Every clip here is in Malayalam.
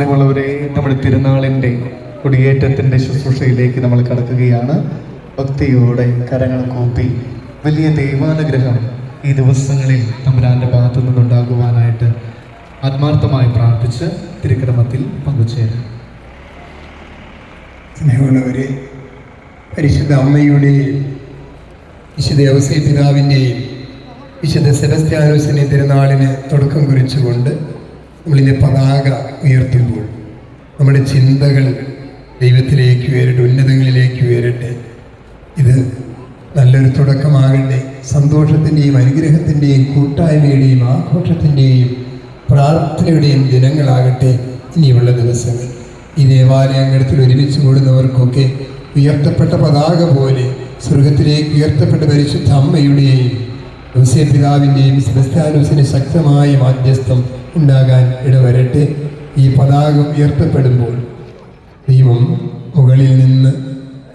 സ്നേഹമുള്ളവരെ നമ്മുടെ തിരുനാളിന്റെ കുടിയേറ്റത്തിന്റെ ശുശ്രൂഷയിലേക്ക് നമ്മൾ കടക്കുകയാണ്. ഭക്തിയോടെ കരങ്ങൾ കൂപ്പി വലിയ ദൈവാനുഗ്രഹം ഈ ദിവസങ്ങളിൽ തമ്പുരാന്റെ ഭാഗത്തു നിന്നുണ്ടാകുവാനായിട്ട് ആത്മാർത്ഥമായി പ്രാർത്ഥിച്ച് തിരുക്രമത്തിൽ പങ്കുചേരാം. സ്നേഹമുള്ളവരെ പരിശുദ്ധ അമ്മയുടെയും വിശുദ്ധ ഔസേ പിതാവിന്റെയും വിശുദ്ധ സെബസ്ത്യാനോസിന്റെ തിരുനാളിന് തുടക്കം കുറിച്ചുകൊണ്ട് നമ്മളിന്റെ പതാക ഉയർത്തുമ്പോൾ നമ്മുടെ ചിന്തകൾ ദൈവത്തിലേക്ക് ഉയരട്ടെ ഉന്നതങ്ങളിലേക്ക് ഉയരട്ടെ. ഇത് നല്ലൊരു തുടക്കമാകട്ടെ. സന്തോഷത്തിന്റെയും അനുഗ്രഹത്തിന്റെയും കൂട്ടായ്മയുടെയും ആഘോഷത്തിന്റെയും പ്രാർത്ഥനയുടെയും ദിനങ്ങളാകട്ടെ ഇനിയുള്ള ദിവസങ്ങൾ. ഈ ദേവാലയങ്ങളിൽ ഒരുമിച്ച് കൂടുന്നവർക്കൊക്കെ ഉയർത്തപ്പെട്ട പതാക പോലെ സ്വർഗത്തിലേക്ക് ഉയർത്തപ്പെട്ട പരിശുദ്ധ അമ്മയുടെയും ഔസേ പിതാവിന്റെയും സെബസ്ത്യാനോസിന് ശക്തമായ മാധ്യസ്ഥം ഉണ്ടാകാൻ ഇടവരട്ടെ. ഈ പതാക ഉയർത്തപ്പെടുമ്പോൾ ദൈവം മുകളിൽ നിന്ന്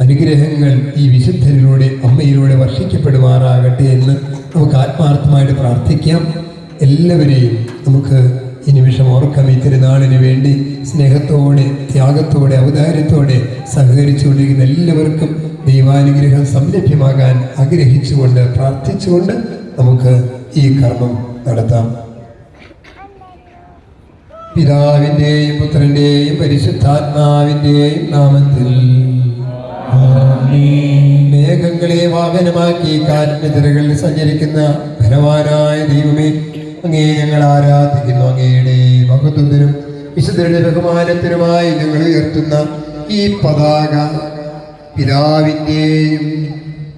അനുഗ്രഹങ്ങൾ ഈ വിശുദ്ധരിലൂടെ അമ്മയിലൂടെ വർഷിക്കപ്പെടുമാറാകട്ടെ എന്ന് നമുക്ക് ആത്മാർത്ഥമായിട്ട് പ്രാർത്ഥിക്കാം. എല്ലാവരെയും നമുക്ക് ഈ നിമിഷം ഓർക്കാം. ഈ തിരുനാളിന് വേണ്ടി സ്നേഹത്തോടെ ത്യാഗത്തോടെ ഔദാര്യത്തോടെ സഹകരിച്ചുകൊണ്ടിരിക്കുന്ന എല്ലാവർക്കും ദൈവാനുഗ്രഹം സംരഭ്യമാകാൻ ആഗ്രഹിച്ചുകൊണ്ട് പ്രാർത്ഥിച്ചുകൊണ്ട് നമുക്ക് ഈ കർമ്മം നടത്താം. പിതാവിന്റെയും പുത്രന്റെയും പരിശുദ്ധാത്മാവിന്റെയും നാമത്തിൽ. മേഘങ്ങളെ വാഹനമാക്കി കാറ്റിന്റെ തിരകളിൽ സഞ്ചരിക്കുന്ന ഭരവാനായ ദൈവമേ അങ്ങേ ഞങ്ങൾ ആരാധിക്കുന്നു. അങ്ങയുടെ മഹത്വത്തിനും വിശുദ്ധരുടെ ബഹുമാനത്തിനുമായി ഞങ്ങൾ ഉയർത്തുന്ന ഈ പതാക പിതാവിന്റെയും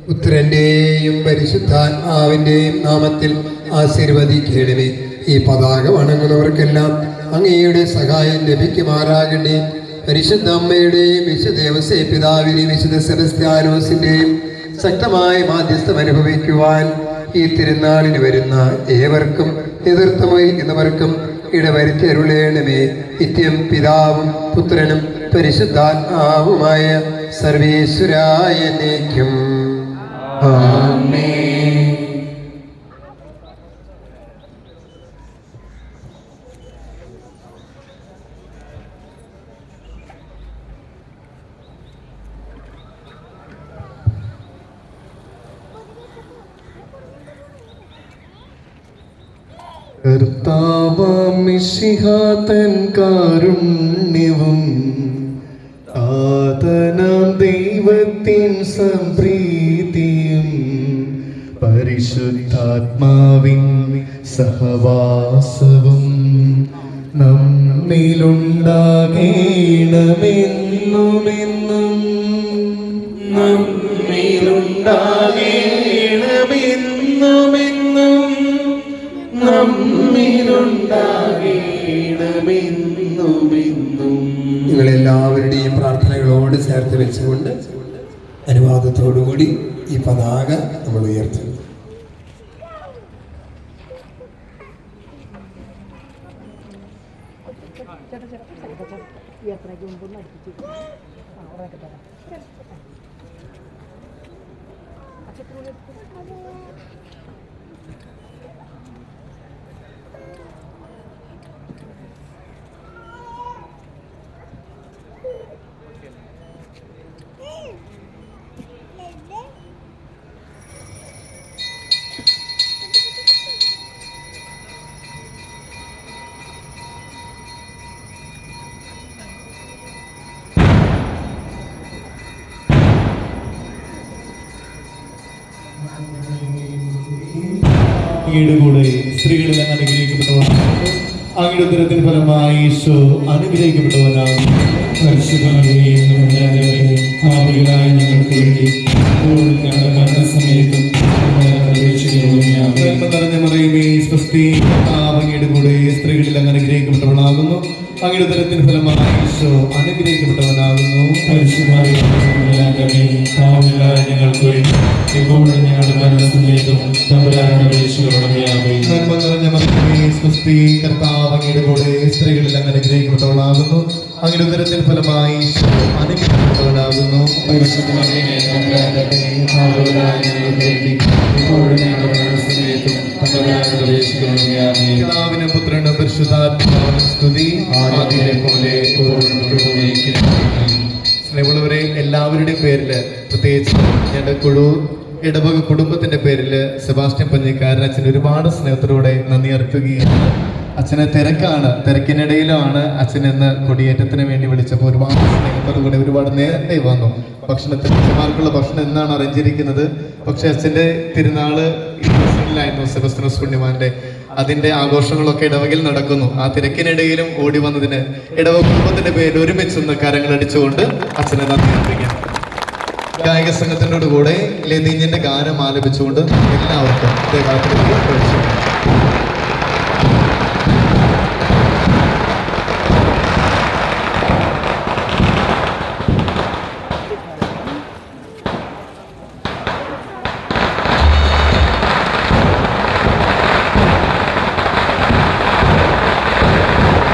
പുത്രന്റെയും പരിശുദ്ധാത്മാവിന്റെയും നാമത്തിൽ ആശീർവദിക്കണമേ. ഈ പതാക വണങ്ങുന്നവർക്കെല്ലാം അങ്ങയുടെ സഹായം ലഭിക്കുമാറാകട്ടെ. പരിശുദ്ധ അമ്മയുടെയും വിശുദ്ധ ദേവസ്വ പിതാവിനെയും വിശുദ്ധ സെബസ്ത്യാനോസിന്റെയും ശക്തമായ മാധ്യസ്ഥം അനുഭവിക്കുവാൻ ഈ തിരുനാളിന് വരുന്ന ഏവർക്കും നേതൃത്വമായിരിക്കുന്നവർക്കും ഇടവരുത്തരുളേണമേ നിത്യം പിതാവും പുത്രനും പരിശുദ്ധാത്മാവുമായ സർവേശ്വരായ നേക്കും കർത്താവാമിഷിഹാതൻ കാരുണ്യവും ആതനാം ദൈവത്തിൻ സംപ്രീതിയും പരിശുദ്ധാത്മാവിൻ സഹവാസവും നമ്മിലുണ്ടാകേണമെന്നുമെന്നും നമ്മിലുണ്ടാകേണമെന്നുമെന്നും നിങ്ങളെല്ലാവരുടെയും പ്രാർത്ഥനകളോട് ചേർത്ത് വെച്ചുകൊണ്ട് അനുവാദത്തോടുകൂടി ഈ പതാക നമ്മൾ ഉയർത്തുന്നു സ്ത്രീകളിൽ അനുഗ്രഹിക്കപ്പെട്ടവർ അങ്ങയുടെ കൂടെ ഫലമായി ഈശോ അനുഗ്രഹിക്കപ്പെട്ടവനാണ് ഞങ്ങൾക്ക് വേണ്ടി മരണസമയത്തും നിറഞ്ഞ സ്വസ്തി അങ്ങയുടെ കൂടെ സ്ത്രീകളിൽ അങ്ങ് അനുഗ്രഹിക്കപ്പെട്ടവനാകുന്നു അങ്ങയുടെ ഉദരത്തിന് ഫലമായി ഈശോ അനുഗ്രഹിക്കപ്പെട്ടവനാകുന്നു. ഞങ്ങൾക്ക് വേണ്ടി ഇപ്പോഴും ഞങ്ങളുടെ സ്വസ്തി കർത്താവ് അങ്ങയുടെ കൂടെ സ്ത്രീകളിൽ അങ്ങനെ അനുഗ്രഹിക്കപ്പെട്ടവനാകുന്നു അങ്ങയുടെ ഉദരത്തിന് ഫലമായി ഈശോ അനുഗ്രഹിക്കപ്പെട്ടവനാകുന്നു. പിതാവിനും പുത്രനും പരിശുദ്ധാത്മാവിനും ഞങ്ങളുടെ കുഴു ഇടവക കുടുംബത്തിന്റെ പേരിൽ സെബാസ്റ്റ്യൻ പഞ്ഞിക്കാരൻ അച്ഛൻ ഒരുപാട് സ്നേഹത്തോടെ നന്ദി അർപ്പിക്കുകയാണ്. അച്ഛനെ തിരക്കാണ്. തിരക്കിനിടയിലാണ് അച്ഛൻ ഇന്ന് കൊടിയേറ്റത്തിന് വേണ്ടി വിളിച്ചപ്പോൾ ഒരുപാട് സ്നേഹത്തോടു കൂടി ഒരുപാട് നേരത്തെ വന്നു. ഭക്ഷണത്തിന് അച്ഛന്മാർക്കുള്ള ഭക്ഷണം എന്നാണ് അറിഞ്ഞിരിക്കുന്നത്. പക്ഷെ അച്ഛന്റെ തിരുനാൾ ഈ സെബസ്റ്റിനസ് പുണ്യമാന്റെ അതിന്റെ ആഘോഷങ്ങളൊക്കെ ഇടവകിൽ നടക്കുന്നു. ആ തിരക്കിനിടയിലും ഓടി വന്നതിന് ഇടവ കുടുംബത്തിന്റെ പേരിൽ ഒരുമിച്ചൊന്ന് കരങ്ങൾ അടിച്ചുകൊണ്ട് അച്ഛനെ നന്ദി അർപ്പിക്കാം ഗായക സംഘത്തിനോട് കൂടെ ലതീഞ്ഞിന്റെ ഗാനം ആലപിച്ചുകൊണ്ട് എല്ലാവർക്കും